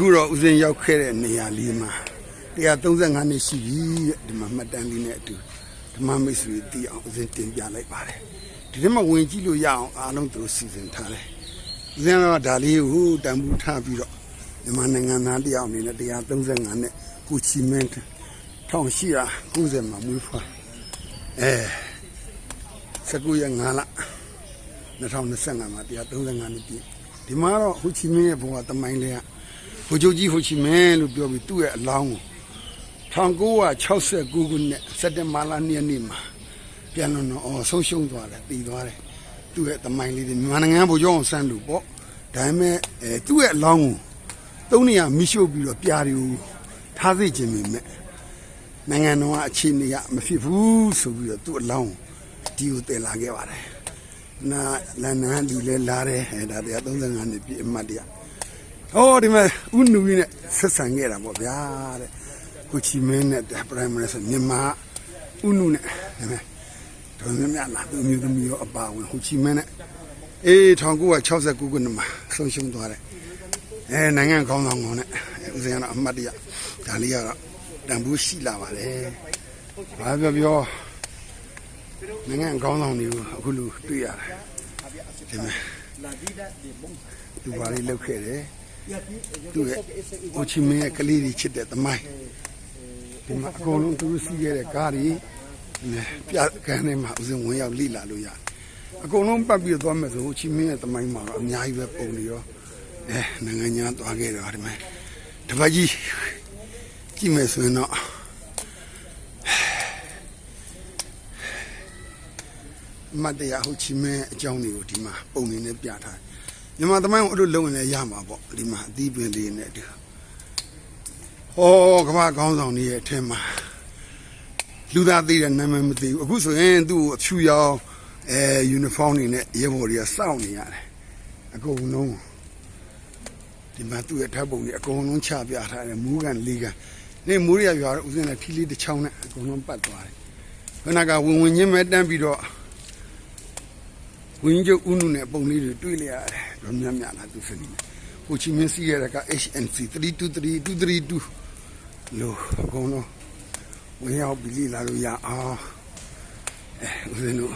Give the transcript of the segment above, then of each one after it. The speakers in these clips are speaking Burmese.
အခုတော့ဦးစင်းရောက်ခဲ့တဲ့နေရာလေးမှာ135နှစ်ရှိပြီတဲ့ဒီမှာမှတ်တမ်းလေးနဲ့အတူဓမ္မမိတ်ဆွေတည်အောင်ဦးစင်းတင်ပြလိုက်ပါတယ်ဒီထဲမှာဝင်ကြည့်လို့ရအောင်အားလုံးသူတို့စီစဉ်ထားတယ်ဦးစင်းကဒါလေးကိုတန်ဖိုးထားပြီးတော့မြန်မာနိုင်ငံသားတယောက်အနေနဲ့135နဲ့ကိုချီမင်း1890မှာမွေးဖွားအဲ19ရက်5လ2025မှာ135နှစ်ပြည့်ဒီမှာတော့ဟိုချီမင်းရဲ့ဘဝတမိုင်းလေးက ဟိုချုပ်ကြီးဟိုချီမင်းလို့ပြောပြီးသူ့ရဲ့အလောင်းကို1969ခုနှစ်စက်တင်ဘာလ2ရက်နေ့မှာပြန်လို့တော့ဆုံးရှုံးသွားတယ်တည်သွားတယ်သူ့ရဲ့တမိုင်းလေးတွေမြန်မာနိုင်ငံဗိုလ်ချုပ်အောင်ဆန်းလို့ပေါ့ဒါပေမဲ့အဲသူ့ရဲ့အလောင်းကိုသုံးနေရမိရှုပ်ပြီးတော့ပြားတွေကိုထားသိခြင်းပေမဲ့နိုင်ငံတော်ကအခြေအနေကမဖြစ်ဘူးဆိုပြီးတော့သူ့အလောင်းကိုဒီကိုတည်လာခဲ့ပါတယ်နာလန်နန်ဒီလဲလာတယ်အဲဒါတရား35နှစ်ပြည့်အမှတ်တရ ဟောဒီမှာဥနူကြီးနဲ့ဆက်ဆံခဲ့တာပေါ့ဗျာတဲ့ကိုချီမင်းနဲ့ပရိုင်မရီဆိုမြန်မာဥနူနဲ့ဒါပေမဲ့တော်များများလာသူမျိုးသမီးရောအပါဝင်ဟိုချီမင်းနဲ့အေး1969ခုနှစ်မှာဆုံးရှုံးသွားတယ်အဲနိုင်ငံကောင်းဆောင်ကောင်နဲ့ဦးစင်းကတော့အမှတ်တရဒါလေးကတော့တန်ဖိုးရှိလာပါတယ်ဘာပြောပြောနိုင်ငံကောင်းဆောင်တွေကိုအခုလိုတွေ့ရတယ်ဒီမှာသူဘာလေးလုပ်ခဲ့တယ် သူ့ရဲ့ဟိုချီမင်းရဲ့ကလေးတွေချစ်တဲ့သမိုင်းဒီမှာအကုန်လုံးသူတို့စီးခဲ့တဲ့ကားတွေနဲ့ပြကန်းထဲမှာဥစဉ်ဝင်ရောက်လိလာလို့ရတယ်အကုန်လုံးပတ်ပြီးတော့သွားမယ်ဆိုဟိုချီမင်းရဲ့သမိုင်းမှာတော့အများကြီးပဲပုံနေရောအဲနိုင်ငံညာသွားခဲ့တော့ဒီမှာတပတ်ကြီးကြည့်မယ်ဆိုရင်တော့မတ်တရားဟိုချီမင်းအကြောင်းတွေကိုဒီမှာပုံနေနဲ့ပြထားတယ် မြန်မာသမိုင်းကိုအဲ့လိုလုံးရင်လည်းရမှာပေါ့ဒီမှာအသီးပင်လေးနဲ့တူဟောကမ္ဘာကောင်းဆောင်တွေရဲ့အထက်မှာလူသားသိတဲ့နာမည်မသိဘူးအခုဆိုရင်သူ့ကိုအဖြူရောင်အဲယူနီဖောင်းတွေနဲ့ရဲဘော်တွေကစောင့်နေရတယ်အကုန်လုံးဒီမှာသူ့ရဲ့ဓာတ်ပုံတွေအကုန်လုံးချပြထားတယ်မူးကန်လေးကန်နေမိုးရရွာတော့ဦးစင်းနဲ့ထီလေးတစ်ချောင်းနဲ့အကုန်လုံးပတ်သွားတယ်ခဏကဝင်ဝင်ချင်းပဲတန်းပြီးတော့ ဝင်းကျုပ်ဦးနုနဲ့ပုံလေးတွေတွေ့လိုက်ရတယ်။တော့များများလားသူစနေ။ဟိုချီမင်းစီရက HNC 323 232လို့အကုန်လုံးဝင်ရောက်ပြီးလိလာလို့ရအောင်။အဲဦးဇင်းတို့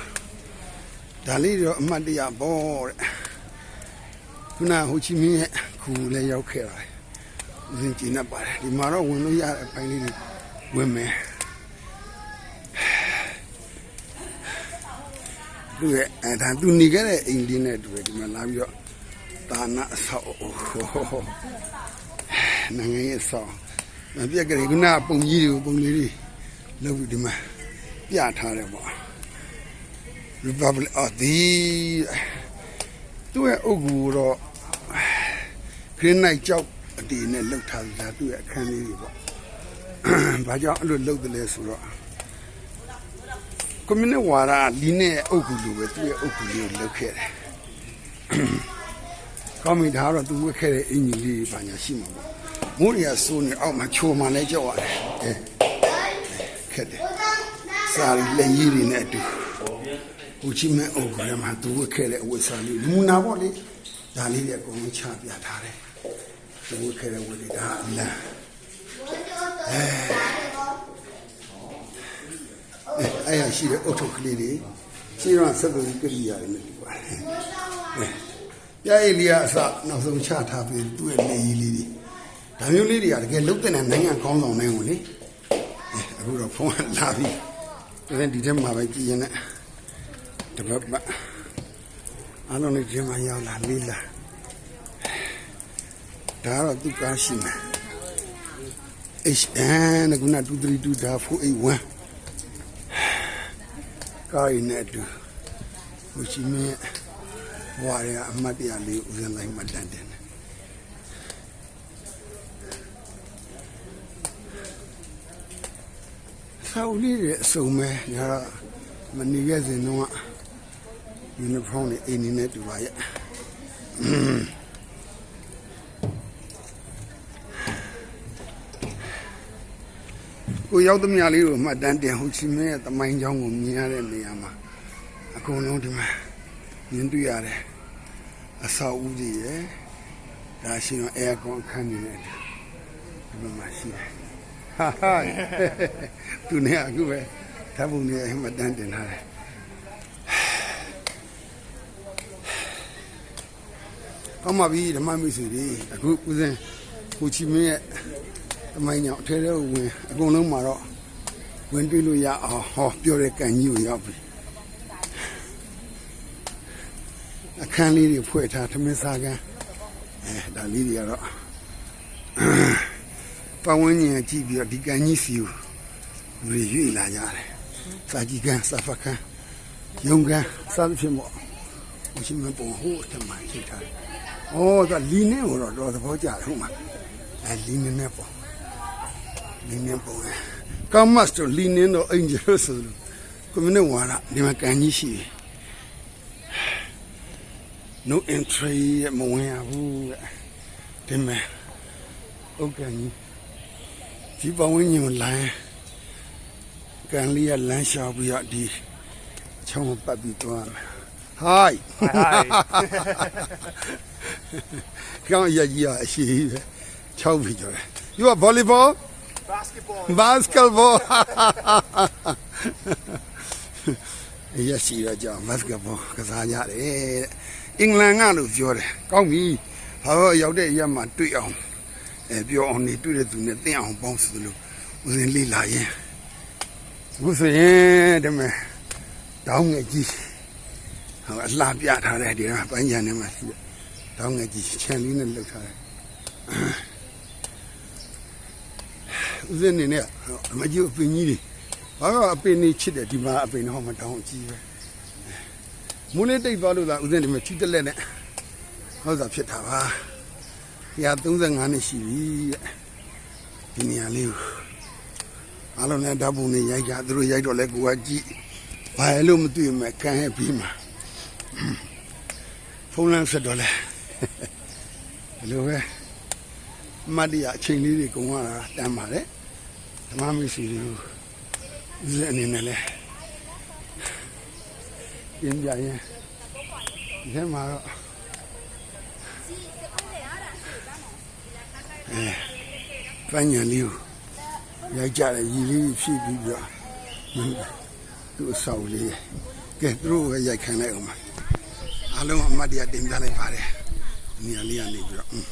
ဒါလေးတော့အမှတ်တရပေါ့တဲ့။ခုနဟိုချီမင်းရဲ့ခူလည်းရောက်ခဲ့တာ။ဦးဇင်းကြည်နေပါတယ်။ဒီမှာတော့ဝင်လို့ရတဲ့အပိုင်းလေးတွေဝင်မယ်။ သူရဲ့အဲဒါသူနေခဲ့တဲ့အိမ်လေးနဲ့တူတယ်ဒီမှာလာပြီးတော့ဒါနာအဆောက်အဦနိုင်ငံရဲ့အဆောက်မပြက်ကလေးကနာပုံကြီးတွေကိုပုံလေးတွေလုပ်ပြီးဒီမှာပြထားတယ်ပေါ့ Republic of the သူ့ရဲ့အုပ်ကူတော့ခရင်းနိုင်ကြောက်အတီနဲ့လှုပ်ထားတာသူ့ရဲ့အခန်းလေးတွေပေါ့ဘာကြောင့်အဲ့လိုလှုပ်တယ်လဲဆိုတော့ ကွန်မြူနတီဝါဒလီနဲ့အုပ်ကူလိုပဲသူ့ရဲ့အုပ်ကူလေးကိုလုပ်ခဲ့တယ်။ကောင်းပြီဒါကတော့သူဝတ်ခဲ့တဲ့အင်ဂျင်လေးတွေပါညာရှိမှာပေါ့။မိုးရီယာစိုးနေအောက်မှာချိုမှလည်းကြောက်ရတယ်။ အဲခက်တယ်။စာရီလက်ရည်တွေနဲ့အတူဟိုချိမန်းအုပ်ကူထဲမှာသူဝတ်ခဲ့တဲ့အဝတ်စားလေးလူမနာပေါ့လေ။ဒါလေးတွေအကုန်လုံးချပြထားတယ်။သူဝတ်ခဲ့တဲ့ဝတ်တွေဒါအလံအဲ့ရရှိတဲ့အုတ်ထုတ်ကလေးတွေရှင်းရဆက်လို့ကြည့်ရတယ်နဲ့ဒီပါတယ်။ပြားရည်လေးကအစနောက်ဆုံးချထားပြီးသူ့ရဲ့နေရည်လေးတွေဒါမျိုးလေးတွေကတကယ်လုတ်တဲ့နိုင်ငံကောင်းဆောင်နိုင်ဝင်လေ။အခုတော့ဖုန်းလာပြီ။ဒါဒီထဲမှာပဲကြည်ရင်နဲ့တပတ်ပတ်အားလုံးဒီထဲမှာရောက်လာလေးလာဒါတော့သူကားရှိမယ် HN ကက232ဒါ481 ကားရင်းနဲ့အတူဟိုရှိမင်းဘွားရအမတ်တရားလေးဦးဇင်းလိုက်မှတန်တယ်ဆောက်လေးရဲ့အစုံမဲညာမနေခဲ့စဉ်တော့ယူနီဖောင်းနဲ့အိမ်နေနဲ့တူပါရဲ့ ကိုရောက်သမျှလေးကိုမှတ်တမ်းတင်ဟိုချီမင်းရဲ့တမိုင်းချောင်းကိုမြင်ရတဲ့နေရာမှာအကုန်လုံးဒီမှာမြင်တွေ့ရတယ်အဆောက်အဦတွေရယ်ဒါရှိတော့အဲကွန်ခန်းနေတယ်ဒီမှာမှရှိတယ်ဟာဟာသူနေအခုပဲဓာတ်ပုံနေအမှတ်တမ်းတင်ထားတယ်ကောင်းပါပြီဓမ္မမိတ်ဆွေတွေအခုဦးစင်းကိုချီမင်းရဲ့ အမိုင်းကြောင့်အထဲထဲကိုဝင်အကုန်လုံးမှာတော့ဝင်တွေ့လို့ရအောင်ဟောပြောတဲ့ကန်ကြီးကိုရောက်ပြီအခန်းလေးတွေဖွဲ့ထားသမင်းစားကန်အဲဒါလေးတွေကတော့ပတ်ဝန်းကျင်ကြည့်ပြီးတော့ဒီကန်ကြီးစီကိုလူတွေရွေ့လာကြတယ်စာကြည့်ကန်စာဖတ်ကန်ယုံကန်စားသဖြင့်ပေါ့ကိုချီမင်းပုံဟိုအထက်မှာချိန်ထားတယ်။အော်ဒါလီနင်းကိုတော့တော်သဘောကျတယ်ဟုတ်မှာ။အဲလီနင်းနဲ့ပေါ့။ လီနင်းပုံလေ။ကမ္မတ်တော့လီနင်းတော့အင်ဂျယ်ဆိုလို့ကွန်မြူနစ်ဝါဒဒီမှာကန်ကြီးရှိတယ်။ no entry ရဲ့မဝင်ရဘူးတဲ့။ဒီမဲ့ဥက္ကန်ကြီးဒီပဝင်းကြီးကိုလမ်းကန်လေးကလမ်းလျှောက်ပြီးတော့ဒီချောင်းကိုပတ်ပြီးသွားမယ်။ Hi. Hi. ကောင်းရကြီးရအရှိကြီးပဲ6ပြီကျော်တယ် You are volleyball Basketball. basketball ရရှိရကြောင်း basketball ကစားကြတယ်တဲ့အင်္ဂလန်ကလို့ပြောတယ်ကောင်းပြီဘာလို့ရောက်တဲ့ရက်မှာတွေ့အောင်အဲပြောအောင်နေတွေ့တဲ့သူနဲ့တင်းအောင်ပေါင်းစလို့ဦးစင်းလေးလာရင်အခုဆိုရင်ဒီမဲ့တောင်းငယ်ကြီးဟောအလှပြထားတဲ့ဒီမှာပန်းချံထဲမှာရှိတယ်တောင်းငယ်ကြီးခြံလေးနဲ့လှုပ်ထားတယ် ဦးစင်းနေနဲ့အမကြီးအပင်ကြီးတွေဘာကအပင်ကြီးချစ်တယ်ဒီမှာအပင်တော့မတောင်းအကြီးပဲမူးလေးတိတ်သွားလို့လားဦးစင်းဒီမှာချီတက်လက်နဲ့ဟုတ်တာဖြစ်တာပါ135နှစ်ရှိပြီတဲ့ဒီနေရာလေးကိုအားလုံးလည်းဓာတ်ပုံနဲ့ရိုက်ကြသူတို့ရိုက်တော့လဲကိုကကြည့်ဘာလို့မတွေ့မဲ့ကန်ရဲ့ပြီးမှာဖုန်းလမ်းဆက်တော့လဲဘယ်လိုပဲမတ်တရအချိန်လေးတွေကုန်သွားတာတမ်းပါတယ် ဓမ္မမိတ်ဆွေတွေကိုဦးဇင်းအနေနဲ့လဲပြင်းပြရင်ဒီထဲမှာတော့အဲပန်းညံလေးကိုရိုက်ကြတယ်ရည်လေးဖြည့်ပြီးတော့သူ့အဆောက်လေးကဲသူတို့ပဲရိုက်ခံလိုက်အောင်ပါအားလုံးအမတ်တရတင်ပြလိုက်ပါတယ်နေရာလေးကနေပြီးတော့